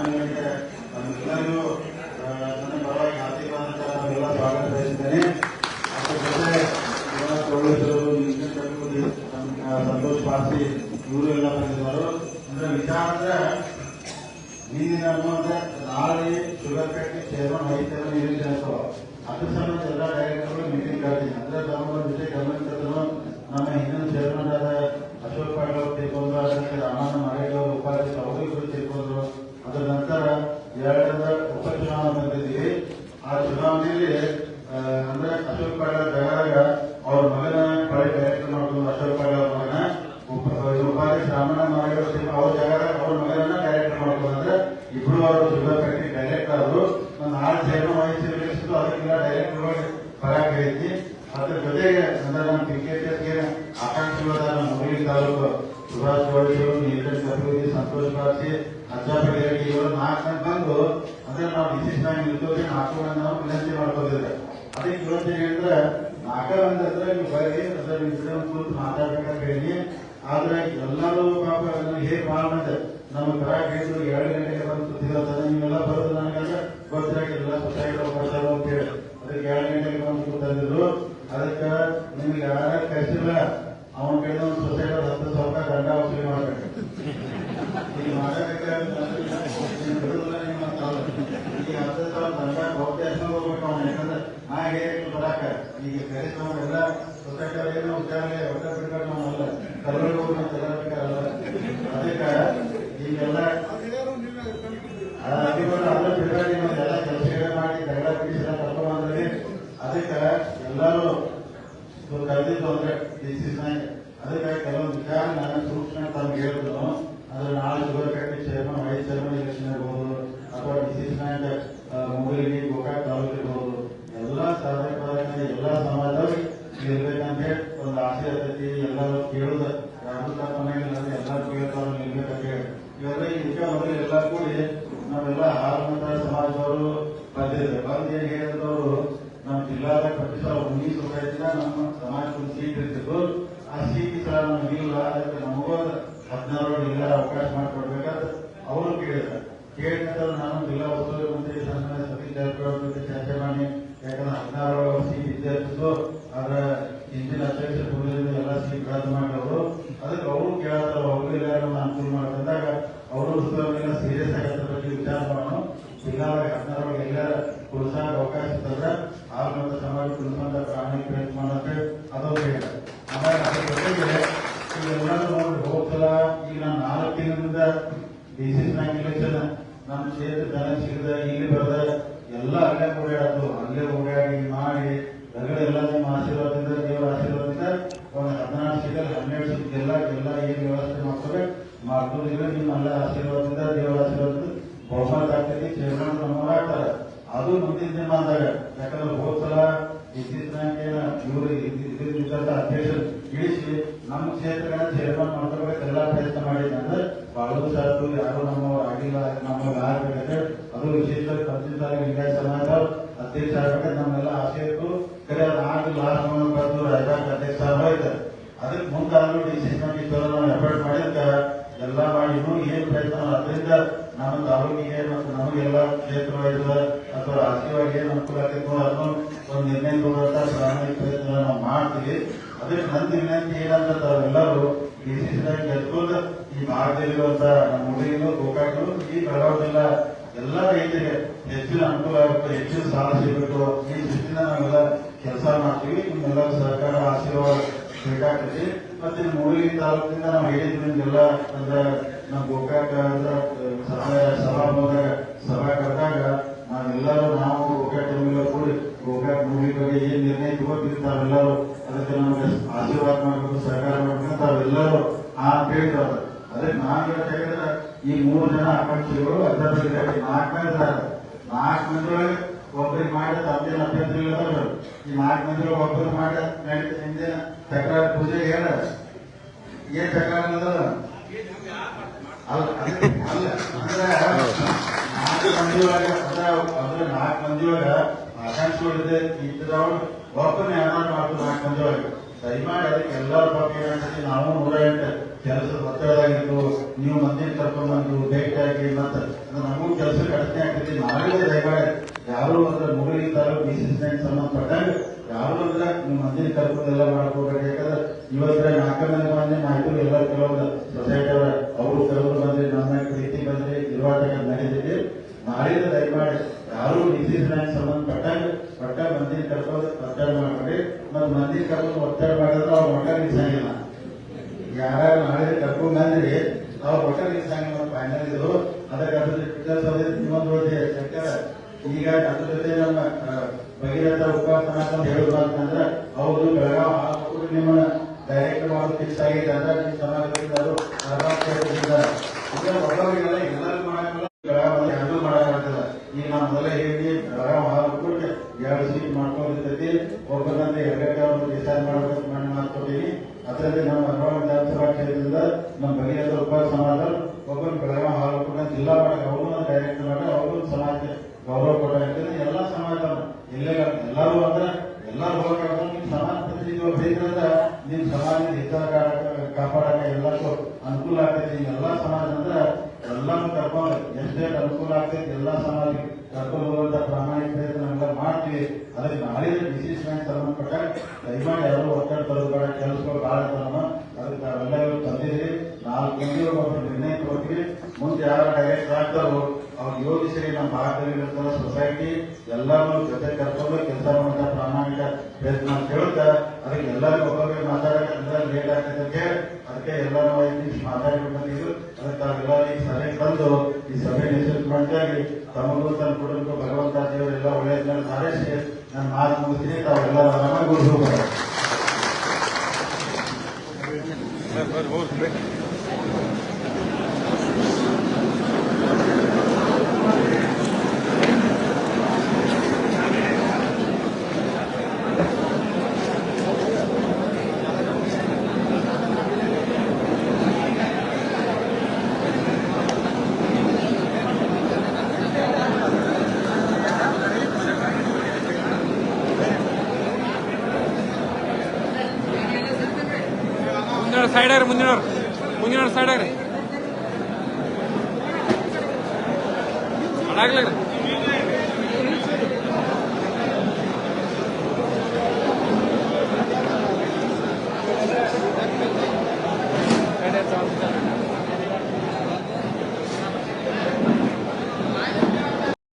ಆ, ನನ್ನ ಪರವಾಗಿ ಆಶೀರ್ವಾದ ನಾವೆಲ್ಲ ಸ್ವಾಗತ ಬಯಸಿದ್ದೇನೆ ಅದ್ರ ಜೊತೆ ನಮ್ಮ ಸಂತೋಷ್ ಪಾರ್ಸಿ ಇವರು ಎಲ್ಲ ಬಂದಿದ್ದಾರೆ. ಅಂದ್ರೆ ವಿಚಾರ ಅಂದ್ರೆ ನೀರಿನ ನಾಳೆ ಶುಗರ್ ಫ್ಯಾಕ್ಟ್ರಿ ಚೇರ್ಮನ್ ಚೇರ್ಮನ್ ಏನಿದೆ ಅಂತ ಅದ್ರ ಸಂಬಂಧ ಎಲ್ಲ ಮೀಟಿಂಗ್ ಕರೆದಿದ್ದೀನಿ ಅಂದ್ರೆ ತಮ್ಮ ವಿಷಯ ಗಮನಿಸಿದ್ರು ನಮ್ಮ ಹಿಂದಿನ ಚೇರ್ಮನ್ ಆದ ಅಶೋಕ್ ಪಾಟೀಲ್ ಅವರು ತಿಳ್ಕೊಂಡ್ರು ಅದಕ್ಕೆ ರಾಮಣ್ಣ ಮರೇಶ್ ಅವರು ಉಪಾಧ್ಯಕ್ಷ ಅವರು ಇಬ್ಬರು ತಿಳ್ಕೊಂಡ್ರು ಅದರ ನಂತರ ಎರಡರ ಉಪಚುನಾವಣೆ ಬಂದಿದ್ದೀವಿ ಆ ಚುನಾವಣೆಯಲ್ಲಿ ಆ, ಅಂದ್ರೆ ಅಶೋಕ್ ಪಾಟೀಲ್ ಜಗಾಗ ಅವ್ರ ಮಗನ ಬಳಿ ಡೈರೆಕ್ಟರ್ ಮಾಡ್ಕೊಂಡು ಅಶೋಕ್ ಪಾಟೀಲ್ ಅವ್ರ ಮಗನ ಉಪ- ಉಪಾಧ್ಯಕ್ಷ ರಾಮಣ್ಣ ಮರೇಶ್ ಅವರು ಅವ್ರ ಜಗಾಗ ಅವ್ರ ಮಗನನ್ನ ಡೈರೆಕ್ಟರ್ ಮಾಡ್ಕೊಂಡು ಅಂದ್ರೆ ಇಬ್ರು ಅವರು ಶುಗರ್ ಫ್ಯಾಕ್ಟ್ರಿ ಡೈರೆಕ್ಟರ್ ಆದ್ರು ಒಂದು ಆರು ಚೇರ್ಮನ್ ವೈಸ್ ಚೇರ್ಮನ್ ಅದಕ್ಕೆಲ್ಲ ಡೈರೆಕ್ಟರ್ ಪರಾಗ ಐತಿ ಅದ್ರ ಜೊತೆಗೆ ಅಂದ್ರೆ ನಮ್ಮ ಕ್ರಿಕೆಟರ್ಗೆ ಆಕಾಂಕ್ಷಿಗಳಾದ ನಮ್ಮ ಮುರಳಿ ತಾಲೂಕು ಸುಭಾಷ್ ಚೌಧರಿ ನೀರಜ್ ಬಾಸಿ ಅಜ್ಜಾಪೇಟೆ ಇವರು ನಾಲ್ಕು ಬಂದು ಅಂದ್ರೆ ನಾವು ವಿಶಿಷ್ಟವಾಗಿ ನಿಂತೋಗಿ ನಾಲ್ಕು ಮಂದಿ ನಾವು ವಿನಂತಿ ಮಾಡ್ಕೋದಿದ್ರೆ ಅದಕ್ಕೆ ಇವತ್ತು ಹೇಳಿದ್ರೆ ನಾಲ್ಕ ಮಂದಿ ಅಂದ್ರೆ ನೀವು ಬರೀ ಅದರ ಒಂದು ಕೂತು ಮಾತಾಡ್ಬೇಕಂತ ಹೇಳಿ, ಆದ್ರೆ ಎಲ್ಲರೂ ಪಾಪ ಅದನ್ನ ಹೇಗೆ ಮಾಡಿದೆ ನಮ್ಮ ಹೇಳಿದ್ರು ಎರಡು ಗಂಟೆಗೆ ಬಂದು ಕೂತಿರೋದನ್ನ ನೀವೆಲ್ಲ ಬರೋದು ನನಗೆ ಗೊತ್ತಿರಾಗಿಲ್ಲ ಸೊಸೈಟಿ ಬರ್ತಾರೋ ಅಂತ ಹೇಳಿ. ಅದಕ್ಕೆ ಎರಡು ಗಂಟೆಗೆ ಬಂದು ಕೂತಂದಿದ್ರು ಅದಕ್ಕೆ ನಿಮ್ಗೆ ಯಾರ ಕಳಿಸಿಲ್ಲ ಅವನ ಕಡೆ ಒಂದು ಸೊಸೈಟಿ ಹತ್ತು ಸಾವಿರ ದಂಡ ವಸೂಲಿ ಮಾಡ್ಬೇಕು. ನಿಮ್ಮ ತಾವು. ಈಗ ಸಾವಿರ ದಂಡ ಬಹುತೇಕ ಎಸ್ಕೊಂಡು ಹೋಗ್ಬೇಕು ಅವ್ನು ಯಾಕಂದ್ರೆ ನಾ ಹೇಳಿದ್ರು ಬರಾಕ ಈಗ ಕರೆಸೋರೆಲ್ಲ ಸೊಸೈಟಿ ಏನು ಉದ್ಯೋಗ ಒಟ್ಟ ಬಿಡ್ಬೇಕು ನಾವಲ್ಲ ಕಲ್ಲೂರಿಗೆ ಹೋಗ್ಬೇಕು ಎಲ್ಲರಿಗಾರಲ್ಲ ಅದಕ್ಕೆ ಈಗೆಲ್ಲ ಅಧಿಕಾರ ಅಲ್ಲ ಬಿಡಬೇಡಿ ಎಲ್ಲ ಕೆಲಸ ಮಾಡಿ ಜಗಳ ಬಿಡಿಸಿ ಎಲ್ಲ ಕರ್ಕೊಂಡ್ ಬಂದ್ರಿ ಅದಕ್ಕೆ ಎಲ್ಲರೂ ಕರೆದಿದ್ದು ಅಂದ್ರೆ ಡಿಸಿಷನ್ ಅದಕ್ಕೆ ಕೆಲವೊಂದು ವಿಚಾರ ನಾನು ಸೂಕ್ಷ್ಮ ತಮ್ಗೆ ಹೇಳಿದ್ರು ಅಂದ್ರೆ ನಾಳೆ sugar factory chairman vice chairman election ಇರ್ಬೋದು ಅಥವಾ ಡಿಸಿಷನ್ ಮುಗಿಲಿ ಗೋಕಾಕ್ ತಾಲೂಕು ಇರ್ಬೋದು ಎಲ್ಲ ಸಾಧಕ ಎಲ್ಲ ಸಮಾಜದವ್ರು ಇರ್ಬೇಕಂತ ಹೇಳಿ ಒಂದು ಆಸೆ ಇರ್ತೈತಿ ಎಲ್ಲರೂ ಕೇಳುದ ಯಾರು ತಪ್ಪನಾಗಿಲ್ಲ ಎಲ್ಲರೂ ಕೇಳ್ತಾರ ನಿಲ್ಬೇಕಂತ ಹೇಳಿ ಇವೆಲ್ಲ ಇದಕ್ಕೆ ಮೊದಲು ಎಲ್ಲ ಕೂಡಿ ನಾವೆಲ್ಲ ಹಾಲ್ಮತ ಸಮಾಜದವರು ಬಂದಿದ್ರು ಬಂದು ಏನ್ ಹೇಳಿದವರು ನಮ್ಮ ಜಿಲ್ಲಾದ ಪ್ರತಿಸಲ ಉಣ್ಣಿ ಸೊಸೈಟಿನ ನಮ್ಮ ಸಮಾಜಕ್ಕೆ ಒಂದು ಸೀಟ್ ಇರ್ತಿದ್ರು ಆ ಸೀಟ್ ಸಲ ನಮ್ಗೆ ಇಲ್ಲ ಅದಕ್ಕೆ ನಮಗೂ ಹದಿನಾರು ಇಲ್ಲ ಅವಕಾಶ ಮಾಡಿಕೊಡ್ಬೇಕಾದ್ರೆ ಅವರು ಕೇಳಿದ್ರು. ಕೇಳಿದ ನಾನು ಜಿಲ್ಲಾ ಉಸ್ತುವಾರಿ ಮಂತ್ರಿ ಸನ್ಮಾನ್ಯ ಸತೀಶ್ ಜಾರಕಿಹೊಳಿ ಅವ್ರ ಜೊತೆ ಚರ್ಚೆ ಮಾಡಿ, ಯಾಕಂದ್ರೆ ಹದಿನಾರು ಸೀಟ್ ಇದ್ದೇ ಇರ್ತಿತ್ತು. ಆದ್ರೆ ಹಿಂದಿನ ಅಧ್ಯಕ್ಷ ಪೂರ್ವದಿಂದ ಎಲ್ಲ ಸೀಟ್ ರದ್ದು ಮಾಡಿದವರು. ಅದಕ್ಕೆ ಅವರು ಕೇಳ್ತಾರೆ ಅವರು ಎಲ್ಲರೂ ಅನುಕೂಲ ಮಾಡ್ಕೊಂಡಾಗ ಅವರು ಸೀರಿಯಸ್ ಆಗಿ ವಿಚಾರ ಮಾಡೋಣ. ಎಲ್ಲರ ಪ್ರೋತ್ಸಾಹ ಅವಕಾಶ ಆರು ಆಲ್ಮತ ಸಮಾಜ ಕುಟುಂಬದ ಪ್ರಾಣಿ ಪ್ರಯತ್ನ ಮಾಡಕ್ಕೆ ಅದು ಬೇಡ ಆಮೇಲೆ ಅದ್ರ ಜೊತೆಗೆ ಇವೆಲ್ಲರೂ ನೋಡಿ ಹೋಗ್ತಲ್ಲ ಈಗ ನಾನು ನಾಲ್ಕು ದಿನದಿಂದ ಡಿಸಿಸ್ ಬ್ಯಾಂಕ್ ನಮ್ಮ ಕ್ಷೇತ್ರ ಜನ ಸಿಗದ, ಇಲ್ಲಿ ಬರದ, ಎಲ್ಲ ಅಲ್ಲೇ ಓಡಾಡೋದು. ಅಲ್ಲೇ ಓಡಾಡಿ, ಮಾಡಿ ಹೊರಗಡೆ ಎಲ್ಲ ನಿಮ್ಮ ಆಶೀರ್ವಾದದಿಂದ, ದೇವರ ಆಶೀರ್ವಾದದಿಂದ ಒಂದು ಹದಿನಾರು ಸೀಟಲ್ಲಿ, ಹನ್ನೆರಡು ಸೀಟ್ ಎಲ್ಲ ಏನ್ ವ್ಯವಸ್ಥೆ ಮಾಡ್ತಾರೆ ಮಾಡ್ಕೊಂಡಿದ್ರೆ ನಿಮ್ಮ ಎಲ್ಲ ಆಶೀರ್ವಾದದಿಂದ, ದೇವರ ಆಶೀರ್ವಾದದಿಂದ ಬಹುಮತ ಆಗ್ತೈತಿ ಚೇರ್ಮನ್ ನಮ್ಮವ್ರು ಆಗ್ತಾರೆ ಅದು ಮುಂದಿನ ದಿನ ಅಂದಾಗ ಯಾಕಂದ್ರೆ ಹೋದ ಸಲ ಇದ್ದಂತ ಅಧ್ಯಕ್ಷರು ಇಳಿಸಿ ನಮ್ಮ ಕ್ಷೇತ್ರಗಳನ್ನ ಚೇರ್ಮನ್ ಮಾಡ್ಕೋಬೇಕು ಎಲ್ಲ ಪ್ರಯತ್ನ ಮಾಡಿದ್ದೆ ಅಂದ್ರೆ ಬಹಳ ಸಾಕು ಯಾರು ನಮ್ಮ ಆಗಿಲ್ಲ, ನಮ್ಮ ಆಗ್ಬೇಕಂದ್ರೆ ಅದು ವಿಶೇಷ ಪ್ರತಿಷ್ಠಾನ ಲಿಂಗಾಯತ ಸಮಾಜ ಅಧ್ಯಕ್ಷ ಆಗ್ಬೇಕಂದ್ರೆ ನಮ್ಮೆಲ್ಲ ಆಸೆ ಇತ್ತು. ಕರೆ ಆಗಿ ಲಾಸ್ಟ್ ಬಂದು ರಾಜಾಕ್ ಅಧ್ಯಕ್ಷ ಹೋಯ್ತಾರೆ ವಿನಂತಿ ಏನಂತ ಎಲ್ಲರೂ ಡಿಸಿಷನ್ ಗೆದ್ಕೊಂಡು ಈ ಭಾಗದಲ್ಲಿರುವಂತ ನಮ್ಮ ಹುಡುಗಿಗಳು, ಗೋಕಾಕರು, ಈ ಬೆಳಗಾವಿ ಎಲ್ಲ ರೈತರಿಗೆ ಹೆಚ್ಚಿನ ಅನುಕೂಲ ಆಗುತ್ತೆ, ಹೆಚ್ಚಿನ ಸಾಲ ಸಿಗಬೇಕು. ಈ ದೃಷ್ಟಿಯಿಂದ ನಾವೆಲ್ಲ ಕೆಲಸ ಮಾಡ್ತೀವಿ. ನಿಮ್ಮೆಲ್ಲರ ಸಹಕಾರ, ಆಶೀರ್ವಾದ ಬೇಕಾಗ್ತದೆ. ಮತ್ತೆ ಮೂಡಿಗೆ ತಾಲೂಕಿನಿಂದ ನಾವು ಹೇಳಿದ್ವಿ ನಿಮ್ಗೆಲ್ಲ ಅಂದ್ರೆ ನಮ್ಮ ಗೋಕಾಕ ಅಂದ್ರೆ ಸಭಾ ಸಭಾಭವನದಾಗ ಸಭಾ ಕರೆದಾಗ ನಾವೆಲ್ಲರೂ ನಾವು ಗೋಕಾಕ ಕೂಡಿ ಗೋಕಾಕ ಮೂಡಿ ಬಗ್ಗೆ ಏನ್ ನಿರ್ಣಯ ತಗೋತೀವಿ ತಾವೆಲ್ಲರೂ ಅದಕ್ಕೆ ನಮಗೆ ಆಶೀರ್ವಾದ ಮಾಡಬೇಕು ಸಹಕಾರ ಮಾಡಬೇಕು ತಾವೆಲ್ಲರೂ ಆ ಅಂತ ಹೇಳಿದ್ರು ನಾನು ಈ ಮೂರು ಜನ ಆಕಾಂಕ್ಷಿಗಳು ಅಧ್ಯಕ್ಷರಿಗೆ ನಾಲ್ಕು ಮಂದಿ ಇದ್ದಾರೆ. ನಾಲ್ಕು ಮಂದಿ ಒಳಗೆ ಒಬ್ಬರಿಗೆ ಮಾಡಿ ತಮ್ದೇನು ಅಭ್ಯರ್ಥಿ ಇಲ್ಲದವ್ರು ಈ ನಾಲ್ಕು ಮಂದಿ ಒಬ್ಬರು ಮಾಡಿ ಹಿಂದಿನ ಹಿಂದೆ ತಕರಾರು ಪೂಜೆ ಹೇಳ ಏನ್ ತಕರಾರು ಅನ್ನೋದು? ನಾಲ್ಕು ಮಂದಿ ಒಳಗೆ ಅಂದ್ರೆ ನಾಲ್ಕು ಮಂದಿ ಒಳಗೆ ಆಕಾಂಕ್ಷಿಗಳಿದೆ ಇದ್ದವ್ರು ಒಬ್ಬನ ಏನಾದ್ರು ಮಾಡ್ತಾರೆ ನಾಲ್ಕು ಮಂದಿ ಒಳಗೆ. ದಯಮಾಡಿ ಅದಕ್ಕೆ ಎಲ್ಲರ ಬಗ್ಗೆ ನಾವು ನೂರ ಎಂಟು. ಕೆಲಸದ ಒತ್ತಡದಾಗಿತ್ತು ನೀವು ಮಂದಿನ ಕರ್ಕೊಂಡು ಬಂದು ಭೇಟಿಯಾಗಿ ಮತ್ತೆ ನಮಗೂ ಕೆಲಸ ಕಡಿಮೆ ಆಗ್ತೈತಿ ನಾವೇ ದಯಮಾಡಿ ಯಾರು ಅಂದ್ರೆ ಮುಗುಳಿ ತಾಲೂಕು ಬಿ ಸಿ ಯಾರು ಅಂದ್ರೆ ನೀವು ಮಂದಿನ ಕರ್ಕೊಂಡು ಎಲ್ಲ ಮಾಡ್ಕೋಬೇಕು. ಯಾಕಂದ್ರೆ ಇವತ್ತರ ನಾಲ್ಕು ಮಂದಿ ನಾಲ್ಕು ಎಲ್ಲ ಕೆಲವೊಂದು ಸೊಸೈಟಿ ಅವರ ಅವರು ಕೆಲವರು ಬಂದ್ರಿ ನಮ್ಮ ಪ್ರೀತಿ ಬಂದ್ರೆ ಇರುವಾಗ ನಡೀತಿದೆ. ನಾಳಿದ ದಯಮಾಡಿ ಯಾರು ಡಿಸೀಸ್ ಬ್ಯಾಂಕ್ ಸಂಬಂಧಪಟ್ಟಂಗ ಒಟ್ಟ ಮಂದಿನ ಕರ್ಕೊಂಡು ಒತ್ತಡ ಮಾಡಬೇಡಿ. ಮತ್ತೆ ಮಂದಿ ಕರ್ಕೊಂಡು ಒತ್ತಡ ಮಾಡಿದ್ರೆ ಅವ್ರ ಮಠ ನಿಲ್ಸಂಗಿಲ್ಲ ಬಂದ್ರಿ ಅವ್ರ ಮಠ ನಿಲ್ಸಂಗಿಲ್ಲ ಫೈನಲ್ ಇದು ಅದಕ್ಕೆ ಅದ್ರ ಜೊತೆ ಸರ್ಕಾರ ಈಗ ಅದ್ರ ಜೊತೆ ನಮ್ಮ ಭಗೀರಥ ಉಪಾಸನ ಅಂತ ಹೇಳುದು ಅಂತಂದ್ರೆ ಅವರು ಬೆಳಗಾವ್ ಹಾಸ್ಪಿಟಲ್ ನಿಮ್ಮನ್ನ ಡೈರೆಕ್ಟ್ ಮಾಡೋದು ಫಿಕ್ಸ್ ಆಗಿದೆ ಅಂದ್ರೆ ನಿಮ್ಮ ಸಮಾಜದಿಂದ ಅದು ಒಬ್ಬರಿಗೆಲ್ಲ ಎಲ್ಲರೂ ಮಾಡಲ್ಲ ಬೆಳಗಾವಿ ಹ್ಯಾಂಡಲ್ ಮಾಡಕ್ಕಾಗ್ತದ ಈಗ ನಾವು ಮೊದಲೇ ಹೇಳಿ ಬೆಳಗಾವ್ ಹಾಸ್ಪಿಟಲ್ ಎರಡು ಸೀಟ್ ಮಾಡ್ಕೊಂಡಿರ್ತೈತಿ. ಒಬ್ಬರಂದ್ರೆ ಎರಡು ಡಿಸೈಡ್ ಮಾಡ್ಬೇಕು ಮಾಡಿ ಮಾಡ್ಕೊಟ್ಟಿನಿ ಅದರಲ್ಲಿ ನಮ್ಮ ಅರವತ್ತು ವಿಧಾನಸಭಾ ಕ್ಷೇತ್ರದಿಂದ ನಮ್ಮ ಭಗೀರಥ ಉಪವಾಸ ಸಮಾಜ ಒಬ್ಬರು ಬೆಳಗಾವ್ ಹಾಸ್ಪಿಟಲ್ ಜಿಲ್ಲಾ ಮಾಡಕ್ಕೆ ಅವ್ರನ್ನ ಡೈರೆಕ್ಟ್ ಮಾಡಿ ಅವ್ರನ್ನ ಸಮಾಜಕ್ಕೆ ಗೌರವ ಕೊಟ್ಟಾಗ್ತದೆ ಎಲ್ಲ ಸಮಾಜ ಎಲ್ಲೇ ಎಲ್ಲರೂ ಅಂದ್ರೆ ಎಲ್ಲರೂ ನಿಮ್ ಸಮಾಜ ಪ್ರತಿನಿಧಿ ಬೇಕಂದ್ರೆ ನಿಮ್ ಸಮಾಜದ ಹಿತ ಕಾಪಾಡಕ- ಎಲ್ಲಕ್ಕೂ ಅನುಕೂಲ ಆಗ್ತೈತಿ. ಎಲ್ಲ ಸಮಾಜ ಅಂದ್ರೆ ಎಲ್ಲಾನು ಕರ್ಕೊಂಡು ಎಷ್ಟೇ ಅನುಕೂಲ ಆಗ್ತೈತಿ, ಎಲ್ಲಾ ಸಮಾಜ ಕರ್ಕೊಂಡು ಹೋಗುವಂತ ಪ್ರಾಮಾಣಿಕ ಪ್ರಯತ್ನ ಮಾಡ್ತೀವಿ. ಅದಕ್ಕೆ ನಾಳೆ ಡಿಸಿಷನ್ ಸಂಬಂಧಪಟ್ಟ ದಯಮಾಡಿ ಯಾರು ಒತ್ತಡ ತರಬೇಡ ಕೆಲಸಗಳು ಭಾಳ ಅದಕ್ಕೆ ನಾವೆಲ್ಲರೂ ತಂದಿದ್ದೀವಿ. ನಾಲ್ಕು ಒಬ್ಬರು ನಿರ್ಣಯ ಕೊಡ್ತೀವಿ ಮುಂದೆ ಯಾರು ಡೈರೆಕ್ಟ್ ಆಗ್ತಾರೋ, ಅವ್ರು ಯೋಚಿಸಿ ನಮ್ಮ ಇರ್ತಲ್ಲ ಸೊಸೈಟಿ ಎಲ್ಲರೂ ಜೊತೆ ಕರ್ಕೊಂಡು ಆಗ್ತೈತೆ ಅದಕ್ಕೆ ಎಲ್ಲ ನಾವು ನಿಮಿಷ ಮಾತಾಡಿಕೊಂಡಿದ್ರು ಅದಕ್ಕೆ ತಾವೆಲ್ಲ ಈ ಸಭೆ ಬಂದು ಈ ಸಭೆ ನಿಶ್ಚಿತವಾಗಿ ತಮಗೂ ತನ್ನ ಕುಟುಂಬಕ್ಕೂ ಭಗವಂತ ದೇವರೆಲ್ಲ ಒಳ್ಳೆಯದನ್ನ ಹಾರೈಸಿ ನನ್ನ ಮಾತು ಮುಗಿಸ್ತೀನಿ. ತಾವೆಲ್ಲರೂ ಆರಾಮಾಗಿ ಹೋಗ್ಬೋದು ಸೈಡ್ ಆಗ್ರಿ ಮುಂದಿನವ್ರು. ಮುಂದಿನ ಸೈಡ್ ಆಗ್ರಿ. ಅಡಾಗ್ಲಾಗ್ರಿ